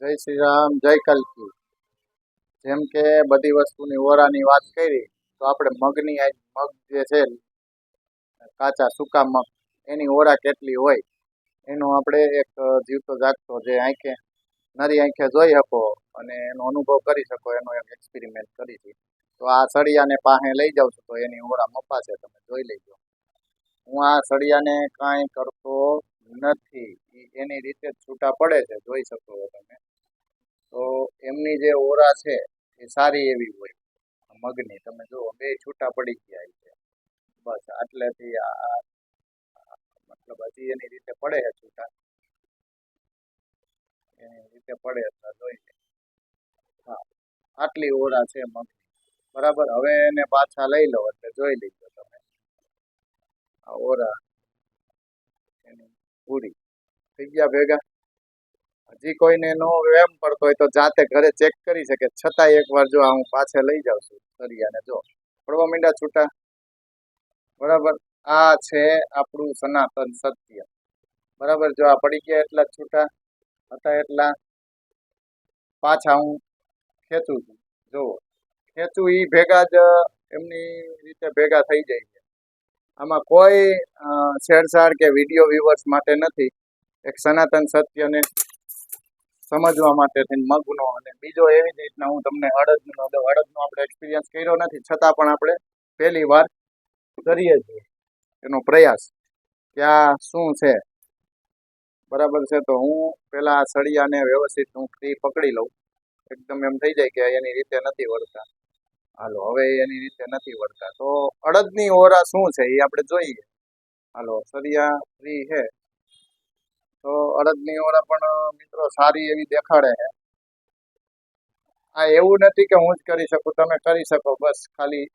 જય શ્રી રામ, જય કલકી. જેમ કે બધી વસ્તુની ઓરાની વાત કરી, તો આપણે મગની મગ જે છે, કાચા સૂકા મગ, એની ઓરા કેટલી હોય? એનો આપણે એક જીવતો જાગતો જે આંખે, નરી આંખે જોઈ શકો અને એનો અનુભવ કરી શકો, એનો એક એક્સપેરિમેન્ટ કરી છે. તો આ સળિયાને પાસે લઈ જાઉં છું, તો એની ઓરા મપાશે, તમે જોઈ લેજો. હું આ સળિયાને કાંઈ કરતો નથી. એની રીતે જ છૂટા પડે છે, જોઈ શકો તમે. તો એમની જે ઓરા છે, એ સારી એવી હોય. મગની, તમે જુઓ, બે છૂટા પડી ગયા છે. બસ, આટલેથી આ મતલબ હજી એની રીતે પડે છે છૂટા. એની રીતે પડે એટલે જોઈ લે. હા, આટલી ઓરા છે મગની. બરાબર, હવે એને પાછા લઈ લો, એટલે જોઈ લીધો તમે. આ ઓરા, એની પૂરી. થઈ ગયા ભેગા? હજી કોઈને નો એમ પડતો હોય તો જાતે ઘરે ચેક કરી શકે. છતાં એકવાર જો હું પાછે લઈ જાઉં છું સરિયાને જો. પડવા મીંડા છૂટા? બરાબર. આ છે આપણું સનાતન સત્ય. બરાબર, જો આ પડી ગયા એટલા છૂટા? હતા એટલા? પાછા હું ખેંચું છું. જુઓ. ખેંચું એ ભેગા જ, એમની રીતે ભેગા થઈ જાય છે. આમાં કોઈ છેડછાડ કે વીડિયો વ્યુઅર્સ માટે નથી. એક સનાતન સત્યને સમજવા માટે થઈને મગનો અને બીજો એવી જ રીતના હું તમને અડદનો અડદનો આપણે એક્સપિરિયન્સ કર્યો નથી. છતાં પણ આપણે પહેલી વાર કરીએ છીએ એનો પ્રયાસ. આ શું છે? બરાબર છે તો હું પેલા સળિયાને વ્યવસ્થિત હું ફ્રી પકડી લઉં. એકદમ એમ થઈ જાય કે એની રીતે નથી વળતા. હાલો, હવે એની રીતે નથી વળતા. તો અડદની ઓરા શું છે એ આપણે જોઈએ. હાલો સરિયા ફ્રી છે. તો અડદની ઓરા પણ મિત્રો સારી એવી દેખાડે છે. આ એવું નથી કે હું જ કરી શકું, તમે કરી શકો, બસ ખાલી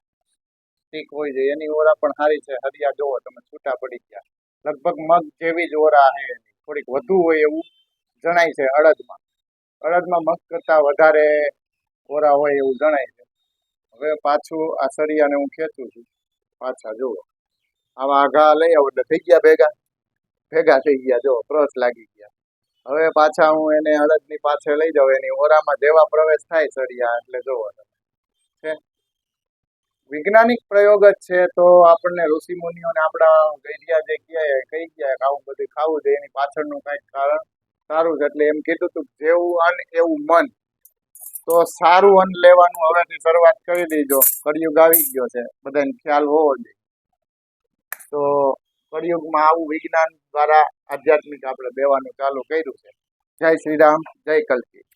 ઠીક હોય છે. એની ઓરા પણ સારી છે. હરિયા જોવો તમે છૂટા પડી ગયા. લગભગ મગ જેવી જ ઓરા છે એની. થોડીક વધુ હોય એવું જણાય છે અડદમાં. અડદમાં મગ કરતાં વધારે ઓરા હોય એવું જણાય છે. હવે પાછું આ સરિયાને હું ખેંચું છું. પાછા જુઓ. આવા આઘા લઈ આવો, એટલે થઈ ગયા ભેગા. ભેગા થઈ ગયા, જો ક્રોસ લાગી ગયા. હવે પાછા હું એને અડદની પાછળ લઈ જાઉં, એની ઓરામાં જેવા પ્રવેશ થાય સળિયા એટલે જોવો છે? વૈજ્ઞાનિક પ્રયોગ જ છે, તો આપણને ઋષિ મુનિઓને આપણા ગઈડિયા જે કહે, કહી ગયા આવું બધું ખાવું જોઈએ, એની પાછળનું કંઈક કારણ સારું છે. એટલે એમ કીધું હતું જેવું અન્ન એવું મન, તો સારું અન્ન લેવાનું હવેથી શરૂઆત કરી દીજો. કળિયુગ આવી ગયો છે, બધાને ખ્યાલ હોવો જોઈએ. તો કળિયુગમાં આવું વિજ્ઞાન દ્વારા આધ્યાત્મિક આપણે દેવાનું ચાલુ કર્યું છે. જય શ્રી રામ જય કલ્કી.